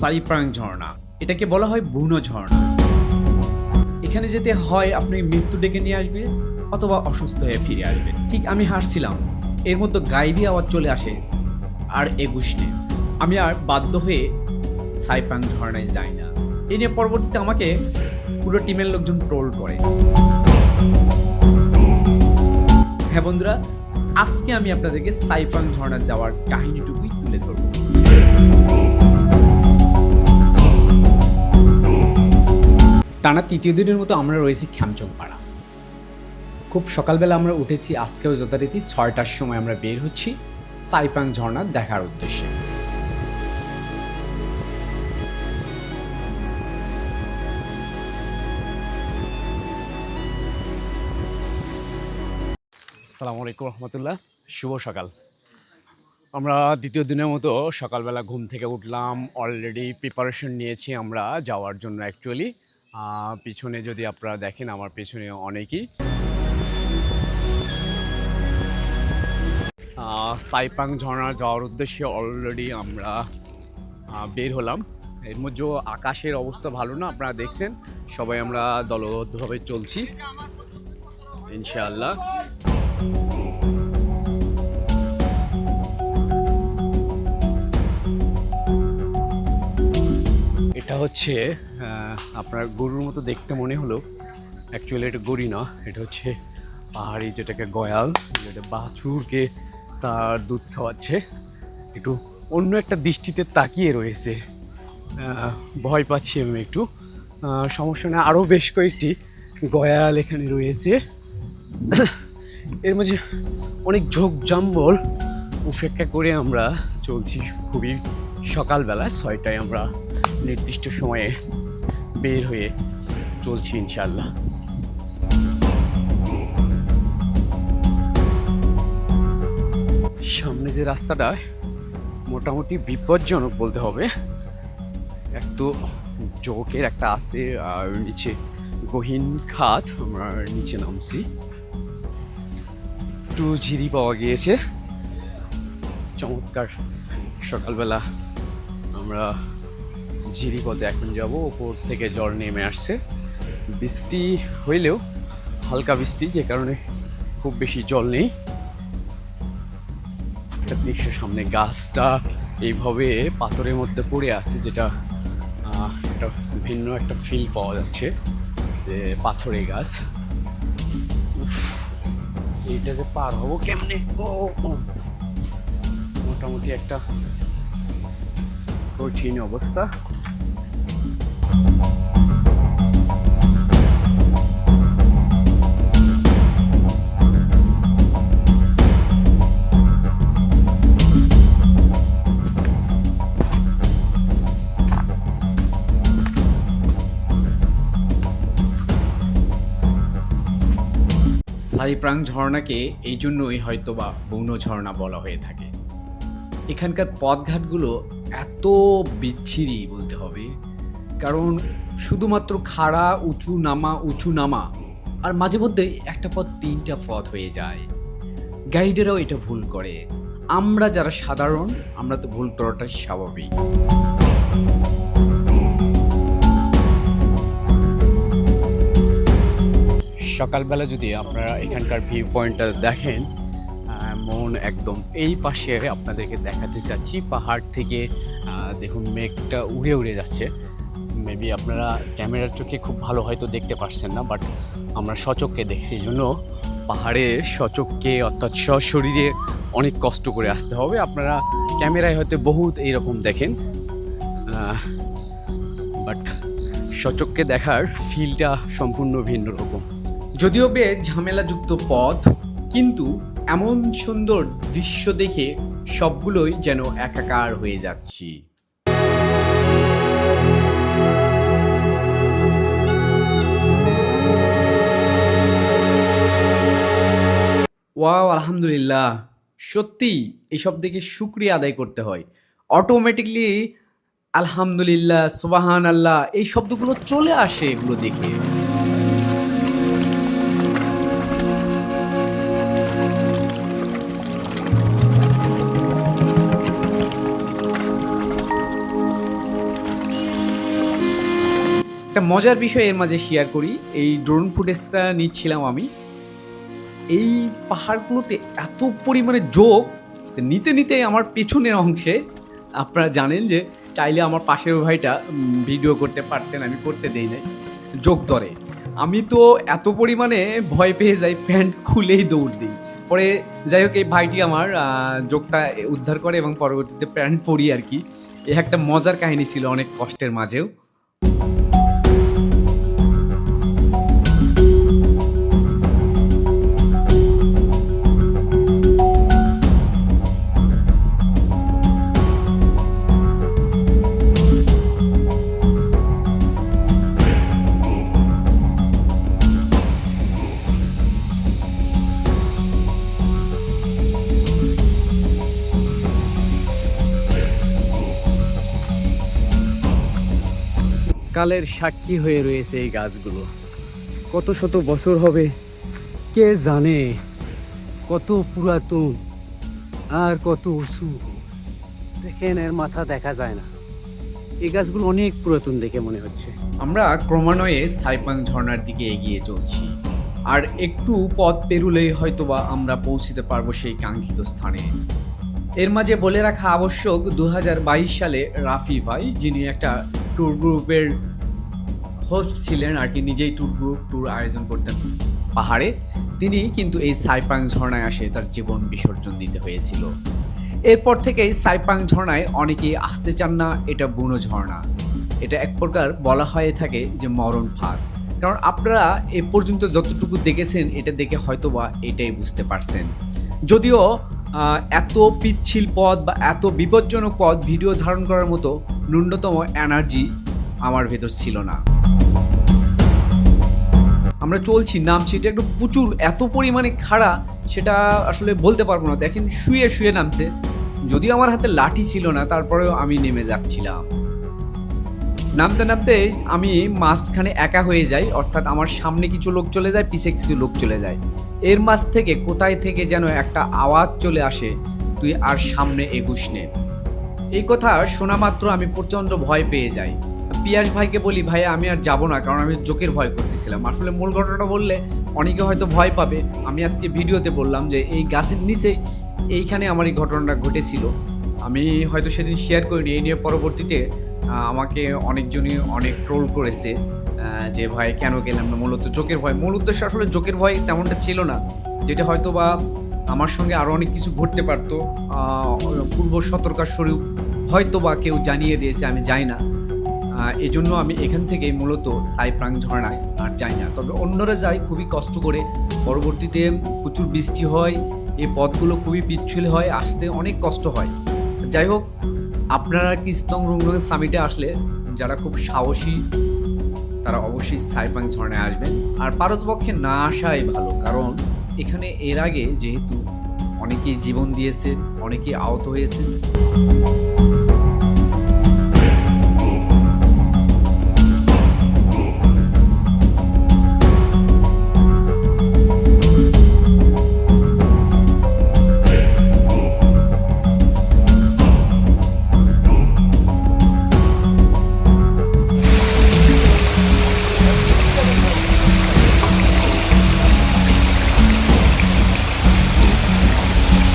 সাইপ্রাং ঝর্ণা। এটাকে বলা হয় বুনো ঝর্ণা। এখানে যেতে হয় আপনি মৃত্যু ডেকে নিয়ে আসবে অথবা অসুস্থ হয়ে ফিরে আসবে। ঠিক আমি হাসছিলাম এর মধ্যে গাইবি আওয়াজ চলে আসে আর এগুষ্ণে আমি আর বাধ্য হয়ে সাইপাং ঝর্ণায় যাই না। এ নিয়ে পরবর্তীতে আমাকে পুরো টিমের লোকজন ট্রোল করে। হ্যাঁ বন্ধুরা, আজকে আমি আপনাদেরকে সাইপাং ঝর্ণা যাওয়ার কাহিনীটুকুই তুলে ধরব। টানা তৃতীয় দিনের মতো আমরা রয়েছি পাড়া খুব সকালবেলা আমরা উঠেছি, আজকেও যথারীতি ছয়টার সময় আমরা বের হচ্ছি সাইপাং ঝর্ণা দেখার উদ্দেশ্যে। আসসালামু আলাইকুম রহমতুল্লাহ, শুভ সকাল। আমরা দ্বিতীয় দিনের মতো সকালবেলা ঘুম থেকে উঠলাম অলরেডি প্রিপারেশন নিয়েছি আমরা যাওয়ার জন্য অ্যাকচুয়ালি পিছনে যদি আপনারা দেখেন, আমার পেছনে অনেকেই। সাইপাং ঝর্ণা যাওয়ার উদ্দেশ্যে অলরেডি আমরা বের হলাম। এর মধ্যে আকাশের অবস্থা ভালো না, আপনারা দেখছেন। সবাই আমরা দলবদ্ধভাবে চলছি। ইনশাআল্লাহ। এটা হচ্ছে আপনার গরুর মতো দেখতে মনে হলো। অ্যাকচুয়ালি এটা গরু না, এটা হচ্ছে পাহাড়ি যেটাকে গয়াল, যেটা বাছুরকে তার দুধ খাওয়াচ্ছে। একটু অন্য একটা দৃষ্টিতে তাকিয়ে রয়েছে। ভয় পাচ্ছি আমি একটু। সমস্যা না আরও বেশ কয়েকটি গয়াল এখানে রয়েছে। এর মাঝে অনেক ঝোঁক জম্বল উপেক্ষা করে আমরা চলছি খুবই সকালবেলা, ছয়টায় আমরা নির্দিষ্ট সময়ে বের হয়ে চলছি ইনশাল্লাহ সামনে যে রাস্তাটা, মোটামুটি বিপজ্জনক বলতে হবে। এক তো জোকের একটা আছে, আর নিচে গহীন খাত, আমরা নিচে নামছি। একটু ঝিরি পাওয়া গিয়েছে। চমৎকার সকালবেলা আমরা ঝিরি পথে এখন যাব ওপর থেকে জল নেমে আসছে। বৃষ্টি হইলেও হালকা বৃষ্টি, যে কারণে খুব বেশি জল নেই। দৃশ্য সামনে গাছটা এইভাবে পাথরের মধ্যে পড়ে আছে, যেটা একটা ভিন্ন একটা ফিল পাওয়া যাচ্ছে, যে পাথরের গাছ। এইটা যে পার হব কেমনে। মোটামুটি একটা কঠিন অবস্থা। সাইপ্রাং ঝর্ণাকে এই জন্যই হয়তো বা বৌন ঝর্ণা বলা হয়ে থাকে। এখানকার পথঘাটগুলো এত বিচ্ছিরি বলতে হবে। কারণ শুধুমাত্র খাড়া, উঁচু নামা উঁচু নামা, আর মাঝে মধ্যে একটা পথ তিনটা পথ হয়ে যায়। গাইডেরাও এটা ভুল করে। আমরা যারা সাধারণ, আমরা তো ভুল করাটা স্বাভাবিক। সকালবেলা যদি আপনারা এখানকার ভিউ পয়েন্টটা দেখেন মন একদম এই পাশে আপনাদেরকে দেখাতে চাচ্ছি, পাহাড় থেকে দেখুন মেঘটা উড়ে উড়ে যাচ্ছে। মেবি আপনারা ক্যামেরার চোখে খুব ভালো হয়তো দেখতে পারছেন না বাট আমরা সচককে দেখছি। এই জন্য পাহাড়ে সচককে, অর্থাৎ সশরীরে অনেক কষ্ট করে আসতে হবে। আপনারা ক্যামেরায় হয়তো বহুত এইরকম দেখেন। বাট সচককে দেখার ফিলটা সম্পূর্ণ ভিন্ন রকম। যদিও বেশ ঝামেলাযুক্ত পথ, কিন্তু এমন সুন্দর দৃশ্য দেখে সবগুলোই যেন একাকার হয়ে যাচ্ছি। ওয়াও, আলহামদুলিল্লাহ। সত্যি এসব দেখে শুক্রিয়া আদায় করতে হয়। অটোমেটিকলি আলহামদুলিল্লাহ সুবাহান আল্লাহ এই শব্দগুলো চলে আসে এগুলো দেখে। একটা মজার বিষয় এর মাঝে শেয়ার করি। এই ড্রোন ফুটেজটা নিচ্ছিলাম আমি। এই পাহাড়গুলোতে এত পরিমাণে যোগ নিতে নিতে আমার পেছনের অংশে আপনারা জানেন যে চাইলে আমার পাশের ভাইটা ভিডিও করতে পারতেন, আমি করতে দেই নাই। যোগ ধরে। আমি তো এত পরিমাণে ভয় পেয়ে যাই, প্যান্ট খুলেই দৌড় দিই। পরে যাই হোক, এই ভাইটি আমার যোগটা উদ্ধার করে এবং পরবর্তীতে প্যান্ট পরি আর কি। এ একটা মজার কাহিনী ছিল অনেক কষ্টের মাঝেও। কালের সাক্ষী হয়ে রয়েছে এই গাছগুলো। কত শত বছর হবে, কে জানে? কত পুরাতন আর কত উঁচু। দেখেন, এর মাথা দেখা যায় না। এই গাছগুলো অনেক পুরাতন দেখে মনে হচ্ছে। আমরা ক্রমান্বয়ে সাইপাং ঝর্ণার দিকে এগিয়ে চলছি। আর একটু পথ পেরুলেই হয়তোবা আমরা পৌঁছিতে পারব সেই কাঙ্ক্ষিত স্থানে। এর মাঝে বলে রাখা আবশ্যক দু হাজার বাইশ সালে রাফি ভাই, যিনি একটা ট্যুর গ্রুপের হোস্ট ছিলেন আর কি, নিজেই ট্যুর গ্রুপ ট্যুর আয়োজন করতেন পাহাড়ে। তিনি কিন্তু এই সাইপাং ঝর্ণায় আসে, তার জীবন বিসর্জন দিতে হয়েছিল। এরপর থেকেই সাইপাং ঝর্ণায় অনেকেই আসতে চান না, এটা বুনো ঝর্ণা। এটা এক প্রকার বলা হয়ে থাকে যে মরণ ফাঁদ। কারণ আপনারা এ পর্যন্ত যতটুকু দেখেছেন, এটা দেখে হয়তোবা এটাই বুঝতে পারছেন। যদিও এত পিচ্ছিল পথ বা এত বিপজ্জনক পথ ভিডিও ধারণ করার মতো ন্যূনতম এনার্জি আমার ভেতর ছিল না। আমরা চলছি, নামছি, এটা একটু প্রচুর, এত পরিমাণে খাড়া, সেটা আসলে বলতে পারব না। দেখেন, শুয়ে শুয়ে নামছে। যদিও আমার হাতে লাঠি ছিল না, তারপরেও আমি নেমে যাচ্ছিলাম। নামতে নামতে আমি মাঝখানে একা হয়ে যাই, অর্থাৎ আমার সামনে কিছু লোক চলে যায়, পিছে কিছু লোক চলে যায়। এর মাঝ থেকে কোথায় থেকে যেন একটা আওয়াজ চলে আসে, তুই আর সামনে এগুস নে। এই কথা শোনা মাত্র আমি প্রচণ্ড ভয় পেয়ে যাই। পিয়াস ভাইকে বলি ভাই আমি আর যাব না, কারণ আমি জোকের ভয় করতেছিলাম। আসলে মূল ঘটনাটা বললে, অনেকে হয়তো ভয় পাবে। আমি আজকে ভিডিওতে বললাম যে, এই গাছের নিচেই এইখানে আমার এই ঘটনাটা ঘটেছিল। আমি হয়তো সেদিন শেয়ার করিনি, এই নিয়ে পরবর্তীতে আমাকে অনেকজনই অনেক ট্রোল করেছে যে, ভাই, কেন গেলাম না? মূলত জোকের ভয়। মূল উদ্দেশ্য আসলে জোকের ভয় তেমনটা ছিল না, যেটা হয়তো বা আমার সঙ্গে আরও অনেক কিছু ঘটতে পারতো। পূর্ব সতর্কার স্বরূপ হয়তো বা কেউ জানিয়ে দিয়েছে, আমি যাই না। এই জন্য আমি এখান থেকে মূলত সাইপ্রাং ঝর্ণায় আর যাই না। তবে অন্যরা যায় খুবই কষ্ট করে। পরবর্তীতে প্রচুর বৃষ্টি হয়, এই পথগুলো খুবই পিচ্ছিল হয়, আসতে অনেক কষ্ট হয়। যাই হোক, আপনারা কিস্তং রুংরং সামিটে আসলে, যারা খুব সাহসী, তারা অবশ্যই সাইপাং ঝর্ণায় আসবেন। আর পারতপক্ষে না আসাই ভালো, কারণ এখানে এর আগে যেহেতু অনেকেই জীবন দিয়েছে, অনেকেই আহত হয়েছে